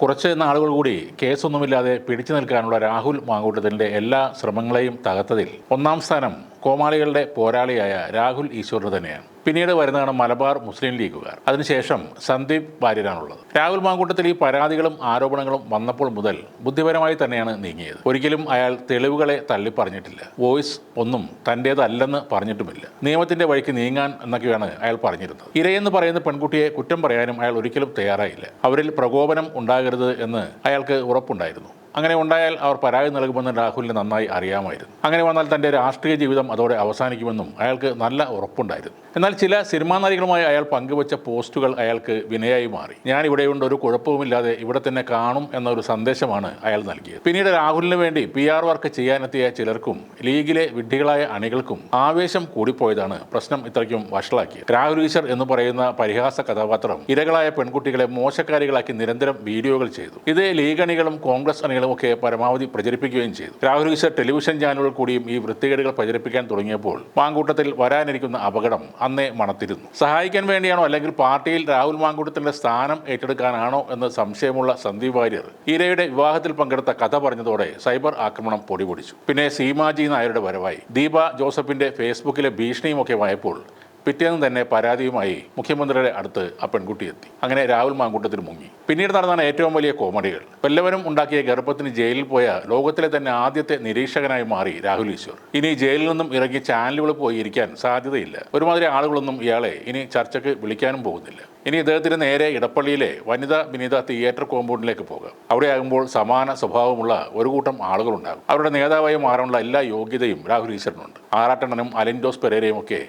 കുറച്ച് നാളുകൾ കൂടി കേസൊന്നുമില്ലാതെ പിടിച്ചു നിൽക്കാനുള്ള രാഹുൽ മാങ്കൂട്ടത്തിന്റെ എല്ലാ ശ്രമങ്ങളെയും തകർത്തതിൽ ഒന്നാം സ്ഥാനം കോമാളികളുടെ പോരാളിയായ രാഹുൽ ഈശ്വറിന് തന്നെയാണ്. പിന്നീട് വരുന്നതാണ് മലബാർ മുസ്ലിം ലീഗുകാർ. അതിനുശേഷം സന്ദീപ് വാര്യരാണുള്ളത്. രാഹുൽ മാങ്കൂട്ടത്തിൽ ഈ പരാതികളും ആരോപണങ്ങളും വന്നപ്പോൾ മുതൽ ബുദ്ധിപരമായി തന്നെയാണ് നീങ്ങിയത്. ഒരിക്കലും അയാൾ തെളിവുകളെ തള്ളിപ്പറഞ്ഞിട്ടില്ല. വോയിസ് ഒന്നും തന്റേതല്ലെന്ന് പറഞ്ഞിട്ടുമില്ല. നിയമത്തിന്റെ വഴിക്ക് നീങ്ങാൻ എന്നൊക്കെയാണ് അയാൾ പറഞ്ഞിരുന്നത്. ഇരയെന്ന് പറയുന്ന പെൺകുട്ടിയെ കുറ്റം പറയാനും അയാൾ ഒരിക്കലും തയ്യാറായില്ല. അവരിൽ പ്രകോപനം ഉണ്ടാകരുത് എന്ന് അയാൾക്ക് ഉറപ്പുണ്ടായിരുന്നു. അങ്ങനെ ഉണ്ടായാൽ അവർ പരാതി നൽകുമെന്ന് രാഹുലിന് നന്നായി അറിയാമായിരുന്നു. അങ്ങനെ വന്നാൽ തന്റെ രാഷ്ട്രീയ ജീവിതം അതോടെ അവസാനിക്കുമെന്നും അയാൾക്ക് നല്ല ഉറപ്പുണ്ടായിരുന്നു. എന്നാൽ ചില സിനിമാ നടികളുമായി അയാൾ പങ്കുവച്ച പോസ്റ്റുകൾ അയാൾക്ക് വിനയായി മാറി. ഞാൻ ഇവിടെയുണ്ട് ഒരു കുഴപ്പവുമില്ലാതെ ഇവിടെ തന്നെ കാണും എന്നൊരു സന്ദേശമാണ് അയാൾ നൽകിയത്. പിന്നീട് രാഹുലിന് വേണ്ടി പി ആർ വർക്ക് ചെയ്യാനെത്തിയ ചിലർക്കും ലീഗിലെ വിഡ്ഢികളായ അണികൾക്കും ആവേശം കൂടിപ്പോയതാണ് പ്രശ്നം ഇത്രയ്ക്കും വഷളാക്കിയത്. രാഹുൽ ഈശ്വർ എന്ന് പറയുന്ന പരിഹാസ കഥാപാത്രം ഇരകളായ പെൺകുട്ടികളെ മോശക്കാരികളാക്കി നിരന്തരം വീഡിയോകൾ ചെയ്തു. ഇതേ ലീഗ് അണികളും കോൺഗ്രസ് അണികളും ഒക്കെ പരമാവധി പ്രചരിപ്പിക്കുകയും ചെയ്തു. രാഹുൽ ഈശ്വർ ടെലിവിഷൻ ചാനലുകൾ കൂടിയും ഈ വൃത്തികേടുകൾ പ്രചരിപ്പിക്കാൻ തുടങ്ങിയപ്പോൾ മാങ്കൂട്ടത്തിൽ വരാനിരിക്കുന്ന അപകടം അന്നേ മണത്തിരുന്നു. സഹായിക്കാൻ വേണ്ടിയാണോ അല്ലെങ്കിൽ പാർട്ടിയിൽ രാഹുൽ മാങ്കൂട്ടത്തിന്റെ സ്ഥാനം ഏറ്റെടുക്കാനാണോ എന്ന് സംശയമുള്ള സന്ദീപ് വാര്യർ ഇരയുടെ വിവാഹത്തിൽ പങ്കെടുത്ത കഥ പറഞ്ഞതോടെ സൈബർ ആക്രമണം പൊടിപൊടിച്ചു. പിന്നെ സീമാജി നായരുടെ വരവായി. ദീപ ജോസഫിന്റെ ഫേസ്ബുക്കിലെ ഭീഷണിയുമൊക്കെ വായപ്പോൾ പിറ്റേന്ന് തന്നെ പരാതിയുമായി മുഖ്യമന്ത്രിയുടെ അടുത്ത് ആ പെൺകുട്ടി എത്തി. അങ്ങനെ രാഹുൽ മാങ്കൂട്ടത്തിൽ മുങ്ങി. പിന്നീട് നടന്നാണ് ഏറ്റവും വലിയ കോമഡികൾ. വല്ലവരും ഉണ്ടാക്കിയ ഗർഭത്തിന് ജയിലിൽ പോയ ലോകത്തിലെ തന്നെ ആദ്യത്തെ നിരീക്ഷകനായി മാറി രാഹുൽ ഈശ്വർ. ഇനി ജയിലിൽ നിന്നും ഇറങ്ങി ചാനലുകൾ പോയി ഇരിക്കാൻ സാധ്യതയില്ല. ഒരുമാതിരി ആളുകളൊന്നും ഇയാളെ ഇനി ചർച്ചയ്ക്ക് വിളിക്കാനും പോകുന്നില്ല. ഇനി ഇദ്ദേഹത്തിന് നേരെ ഇടപ്പള്ളിയിലെ വനിതാ വിനീത തിയേറ്റർ കോമ്പൗണ്ടിലേക്ക് പോകാം. അവിടെ ആകുമ്പോൾ സമാന സ്വഭാവമുള്ള ഒരു കൂട്ടം ആളുകളുണ്ടാകും. അവരുടെ നേതാവായി മാറാനുള്ള എല്ലാ യോഗ്യതയും രാഹുൽ ഈശ്വരനുണ്ട്. ആറാട്ടണ്ണനും അലിൻഡോസ് പെരേരയും ഒക്കെ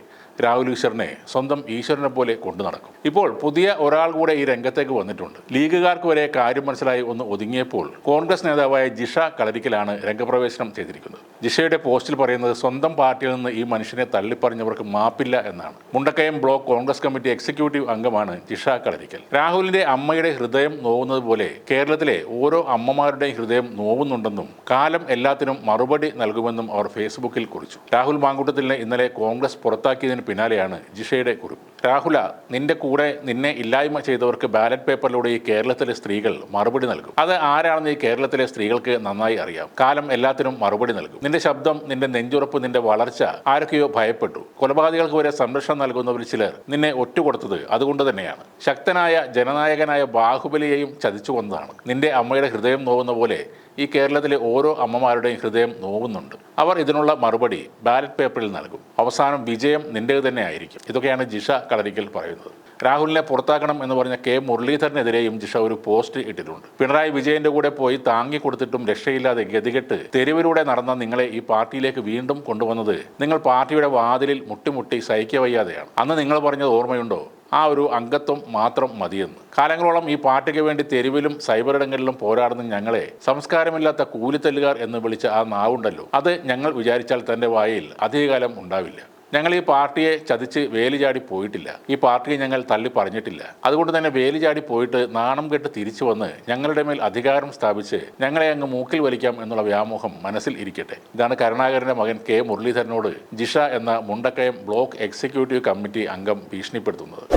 രാഹുൽ ഈശ്വറിനെ സ്വന്തം ഈശ്വരനെ പോലെ കൊണ്ടു നടക്കും. ഇപ്പോൾ പുതിയ ഒരാൾ കൂടെ ഈ രംഗത്തേക്ക് വന്നിട്ടുണ്ട്. ലീഗുകാർക്ക് വരെ കാര്യം മനസ്സിലായി ഒന്ന് ഒതുങ്ങിയപ്പോൾ കോൺഗ്രസ് നേതാവായ ജിഷ കളരിക്കലാണ് രംഗപ്രവേശനം ചെയ്തിരിക്കുന്നത്. ജിഷയുടെ പോസ്റ്റിൽ പറയുന്നത് സ്വന്തം പാർട്ടിയിൽ നിന്ന് ഈ മനുഷ്യനെ തള്ളിപ്പറഞ്ഞവർക്ക് മാപ്പില്ല എന്നാണ്. Mundakayam block Congress committee executive അംഗമാണ് ജിഷ കളരിക്കൽ രാഹുലിന്റെ അമ്മയുടെ ഹൃദയം നോവുന്നത് പോലെ കേരളത്തിലെ ഓരോ അമ്മമാരുടെയും ഹൃദയം നോവുന്നുണ്ടെന്നും കാലം എല്ലാത്തിനും മറുപടി നൽകുമെന്നും അവർ ഫേസ്ബുക്കിൽ കുറിച്ചു. രാഹുൽ മാങ്കൂട്ടത്തിലിനെ ഇന്നലെ കോൺഗ്രസ് പുറത്താക്കിയതിന് പിന്നാലെയാണ് ജിഷയുടെ കുറിപ്പ്. രാഹുല നിന്റെ കൂടെ നിന്നെ ഇല്ലായ്മ ചെയ്തവർക്ക് ബാലറ്റ് പേപ്പറിലൂടെ ഈ കേരളത്തിലെ സ്ത്രീകൾ മറുപടി നൽകും. അത് ആരാണെന്ന് ഈ കേരളത്തിലെ സ്ത്രീകൾക്ക് നന്നായി അറിയാം. കാലം എല്ലാത്തിനും മറുപടി നൽകും. നിന്റെ ശബ്ദം നിന്റെ നെഞ്ചുറപ്പ് നിന്റെ വളർച്ച ആരൊക്കെയോ ഭയപ്പെട്ടു. കൊലപാതകൾക്ക് വരെ സംരക്ഷണം നൽകുന്നവർ ചിലർ നിന്നെ ഒറ്റുകൊടുത്തത് അതുകൊണ്ട് തന്നെയാണ്. ശക്തനായ ജനനായകനായ ബാഹുബലിയെയും ചതിച്ചു കൊന്നതാണ്. നിന്റെ അമ്മയുടെ ഹൃദയം നോവുന്ന പോലെ ഈ കേരളത്തിലെ ഓരോ അമ്മമാരുടെയും ഹൃദയം നോവുന്നുണ്ട്. അവർ ഇതിനുള്ള മറുപടി ബാലറ്റ് പേപ്പറിൽ നൽകും. അവസാനം വിജയം നിന്റേത് തന്നെ ആയിരിക്കും. ഇതൊക്കെയാണ് ജിഷ കളരിക്കൽ പറയുന്നത്. രാഹുലിനെ പുറത്താക്കണം എന്ന് പറഞ്ഞ കെ മുരളീധരനെതിരെയും ജിഷ ഒരു പോസ്റ്റ് ഇട്ടിട്ടുണ്ട്. പിണറായി വിജയന്റെ കൂടെ പോയി താങ്ങി കൊടുത്തിട്ടും രക്ഷയില്ലാതെ ഗതികെട്ട് തെരുവിലൂടെ നടന്ന നിങ്ങളെ ഈ പാർട്ടിയിലേക്ക് വീണ്ടും കൊണ്ടുവന്നത് നിങ്ങൾ പാർട്ടിയുടെ വാതിലിൽ മുട്ടിമുട്ടി സഹിക്കവയ്യാതെയാണ്. അന്ന് നിങ്ങൾ പറഞ്ഞത് ഓർമ്മയുണ്ടോ? ആ ഒരു അംഗത്വം മാത്രം മതിയെന്ന്. കാലങ്ങളോളം ഈ പാർട്ടിക്ക് വേണ്ടി തെരുവിലും സൈബർ ഇടങ്ങളിലും പോരാടുന്ന ഞങ്ങളെ സംസ്കാരമില്ലാത്ത കൂലിത്തല്ലുകാർ എന്ന് വിളിച്ച ആ നാവുണ്ടല്ലോ. അത് ഞങ്ങൾ വിചാരിച്ചാൽ തന്റെ വായിൽ അധികകാലം ഉണ്ടാവില്ല. ഞങ്ങൾ ഈ പാർട്ടിയെ ചതിച്ച് വേലിചാടി പോയിട്ടില്ല. ഈ പാർട്ടിയെ ഞങ്ങൾ തള്ളി പറഞ്ഞിട്ടില്ല. അതുകൊണ്ട് തന്നെ വേലിചാടി പോയിട്ട് നാണം കെട്ട് തിരിച്ചു വന്ന് ഞങ്ങളുടെ മേൽ അധികാരം സ്ഥാപിച്ച് ഞങ്ങളെ അങ്ങ് മൂക്കിൽ വലിക്കാം എന്നുള്ള വ്യാമോഹം മനസ്സിൽ ഇരിക്കട്ടെ. ഇതാണ് കരുണാകരന്റെ മകൻ കെ മുരളീധരനോട് ജിഷ എന്ന മുണ്ടക്കയം ബ്ലോക്ക് എക്സിക്യൂട്ടീവ് കമ്മിറ്റി അംഗം ഭീഷണിപ്പെടുത്തുന്നത്.